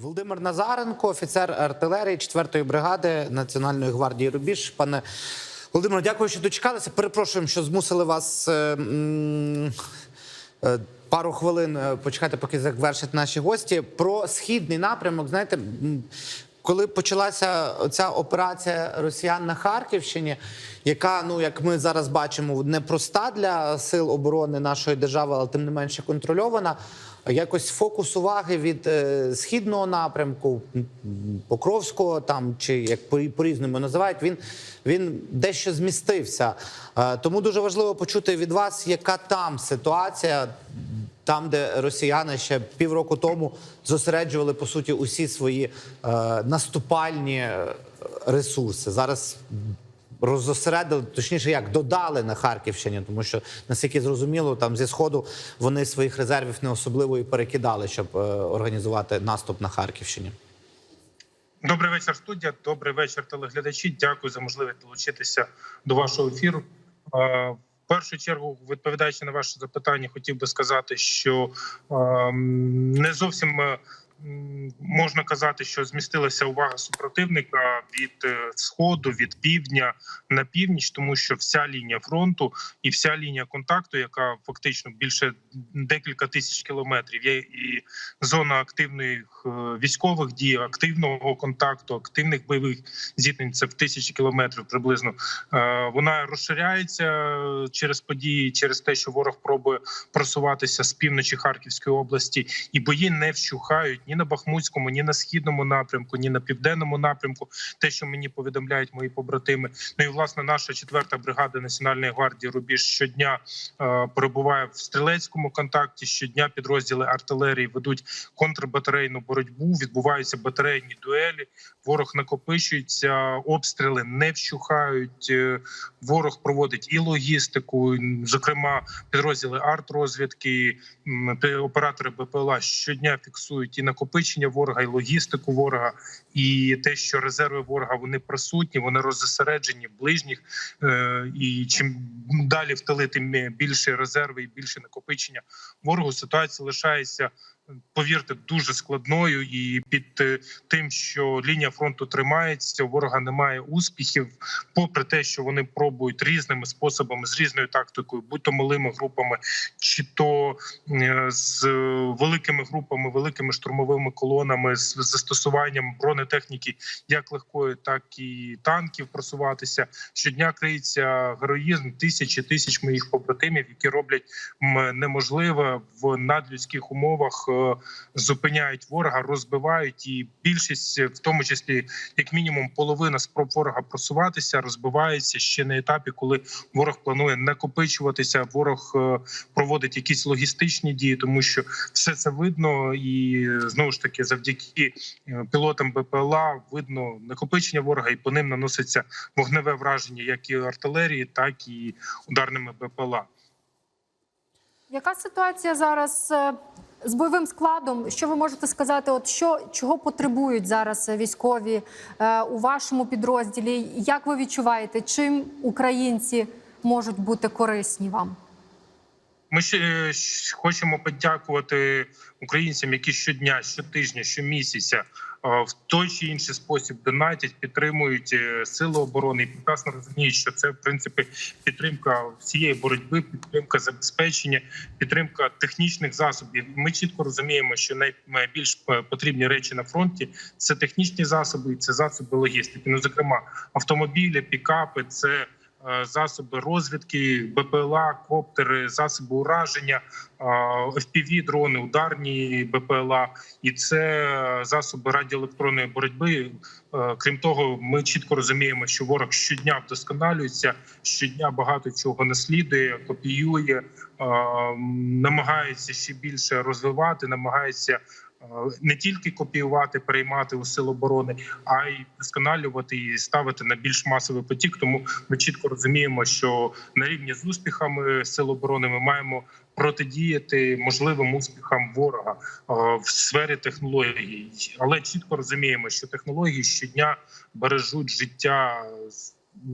Володимир Назаренко, офіцер артилерії 4-ї бригади Національної гвардії Рубіж. Пане Володимире, дякую, що дочекалися. Перепрошуємо, що змусили вас е, е, пару хвилин е, почекати, поки завершать наші гості. Про східний напрямок. Знаєте, коли почалася ця операція росіян на Харківщині, яка, ну як ми зараз бачимо, непроста для сил оборони нашої держави, але тим не менше контрольована. Якось фокус уваги від е, східного напрямку, Покровського, там чи як по- по-різному називають, він, він дещо змістився. Е, тому дуже важливо почути від вас, яка там ситуація, там, де росіяни ще півроку тому зосереджували по суті усі свої е, наступальні е, ресурси. Зараз роззосередили, точніше, як додали на Харківщині, тому що наскільки зрозуміло, там зі сходу вони своїх резервів не особливо і перекидали, щоб е, організувати наступ на Харківщині. Добрий вечір, студія. Добрий вечір, телеглядачі. Дякую за можливість долучитися до вашого ефіру. Першу чергу, відповідаючи на ваше запитання, хотів би сказати, що е, не зовсім е, можна казати, що змістилася увага супротивника від е, сходу, від півдня на північ, тому що вся лінія фронту і вся лінія контакту, яка фактично більше декілька тисяч кілометрів, є і зона активних е, військових дій, активного контакту, активних бойових зіткнень це в тисячі кілометрів приблизно. Е, Вона розширяється через події, через те, що ворог пробує просуватися з півночі Харківської області, і бої не вщухають ні на Бахмутському, ні на східному напрямку, ні на південному напрямку. Те, що мені повідомляють мої побратими. Ну і власне наша четверта бригада Національної гвардії Рубіж щодня е, перебуває в стрілецькому контакті. Щодня підрозділи артилерії ведуть контрбатарейну боротьбу. Відбуваються батарейні дуелі. Ворог накопичується, обстріли не вщухають. е, Ворог проводить і логістику, зокрема підрозділи артрозвідки, оператори БПЛА щодня фіксують і накопичення ворога, і логістику ворога, і те, що резерви ворога вони присутні, вони роззосереджені в ближніх. е, І чим далі в тим більше резерви і більше накопичення ворогу. Ситуація лишається. Повірте, дуже складною, і під е, тим, що лінія фронту тримається, ворога немає успіхів, попри те, що вони пробують різними способами з різною тактикою, будь то малими групами, чи то е, з е, великими групами, великими штурмовими колонами, з застосуванням бронетехніки, як легкої, так і танків просуватися. Щодня криється героїзм тисячі тисяч моїх побратимів, які роблять неможливе в надлюдських умовах. Зупиняють ворога, розбивають, і більшість, в тому числі як мінімум половина спроб ворога просуватися, розбивається ще на етапі, коли ворог планує накопичуватися. Ворог е, проводить якісь логістичні дії, тому що все це видно, і знову ж таки, завдяки е, пілотам БПЛА видно накопичення ворога, і по ним наноситься вогневе враження, як і артилерії, так і ударними БПЛА. Яка ситуація зараз е, з бойовим складом? Що ви можете сказати? От що чого потребують зараз військові е, у вашому підрозділі? Як ви відчуваєте, чим українці можуть бути корисні вам? Ми ще е, хочемо подякувати українцям, які щодня, щотижня, щомісяця в той чи інший спосіб донатять, підтримують е, сили оборони і прекрасно розуміють, що це в принципі підтримка всієї боротьби, підтримка забезпечення, підтримка технічних засобів. Ми чітко розуміємо, що найбільш е, потрібні речі на фронті це технічні засоби, і це засоби логістики. Ну, зокрема, автомобілі, пікапи, це е, засоби розвідки, БПЛА, коптери, засоби ураження, е, FPV, дрони, ударні БПЛА, і це засоби радіоелектронної боротьби. Е, Крім того, ми чітко розуміємо, що ворог щодня вдосконалюється, щодня багато чого наслідує, копіює, е, намагається ще більше розвивати, намагається. Е, Не тільки копіювати, переймати у сил оборони, а й вдосконалювати і ставити на більш масовий потік. Тому ми чітко розуміємо, що на рівні з успіхами сил оборони ми маємо протидіяти можливим успіхам ворога е, в сфері технологій, але чітко розуміємо, що технології щодня бережуть життя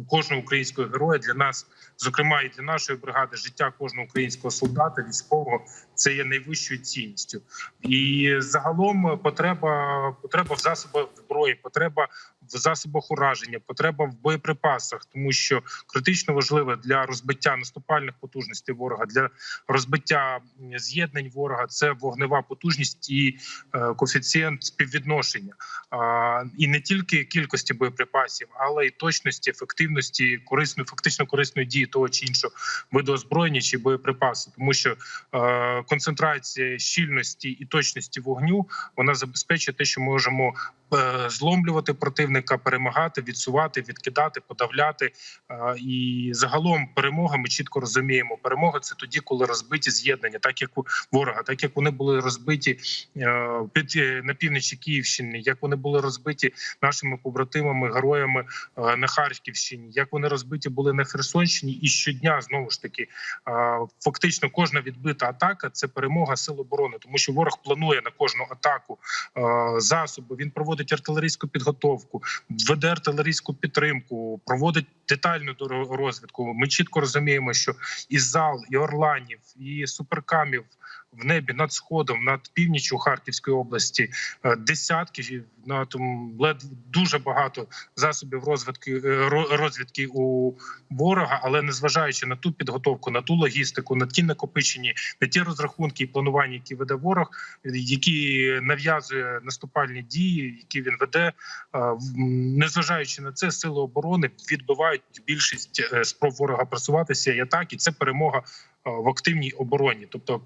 кожного українського героя для нас, зокрема і для нашої бригади, життя кожного українського солдата, військового це є найвищою цінністю. І загалом потреба потреба в засобах зброї, потреба в засобах ураження, потреба в боєприпасах, тому що критично важливе для розбиття наступальних потужностей ворога, для розбиття з'єднань ворога це вогнева потужність і е, коефіцієнт співвідношення. І не тільки кількості боєприпасів, але й точності, ефективності, корисної, фактично корисної дії того чи іншого виду озброєння чи боєприпасу, тому що е, концентрація щільності і точності вогню вона забезпечує те, що ми можемо е, зломлювати противника, перемагати, відсувати, відкидати, подавляти. Е, І загалом перемога ми чітко розуміємо. Перемога це тоді, коли розбиті з'єднання, так як у ворога, так як вони були розбиті е, під е, на півночі Київщини, як вони були розбиті нашими побратимами, героями на Харківщині, як вони розбиті були на Херсонщині, і щодня знову ж таки фактично кожна відбита атака це перемога сил оборони, тому що ворог планує на кожну атаку засоби. Він проводить артилерійську підготовку, веде артилерійську підтримку, проводить детальну розвідку. Ми чітко розуміємо, що і зал, і орланів, і суперкамів в небі над сходом, над північю Харківської області, е, десятки на лед дуже багато засобів розвідки е, ро- розвідки у ворога, але незважаючи на ту підготовку, на ту логістику, на ті накопичені, на ті розрахунки і планування, які веде ворог, які нав'язує наступальні дії, які він веде, е, незважаючи на це, сили оборони відбивають більшість спроб ворога просуватися і атак, і це перемога. Е, В активній обороні, тобто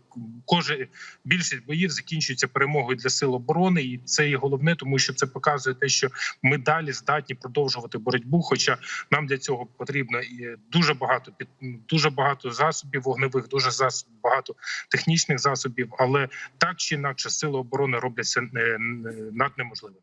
кожен більшість боїв закінчується перемогою для сил оборони, і це є головне, тому що це показує те, що ми далі здатні продовжувати боротьбу. Хоча нам для цього потрібно і дуже багато під дуже багато засобів вогневих, дуже зас, багато технічних засобів, але так чи інакше сили оборони роблять це не, не над неможливим.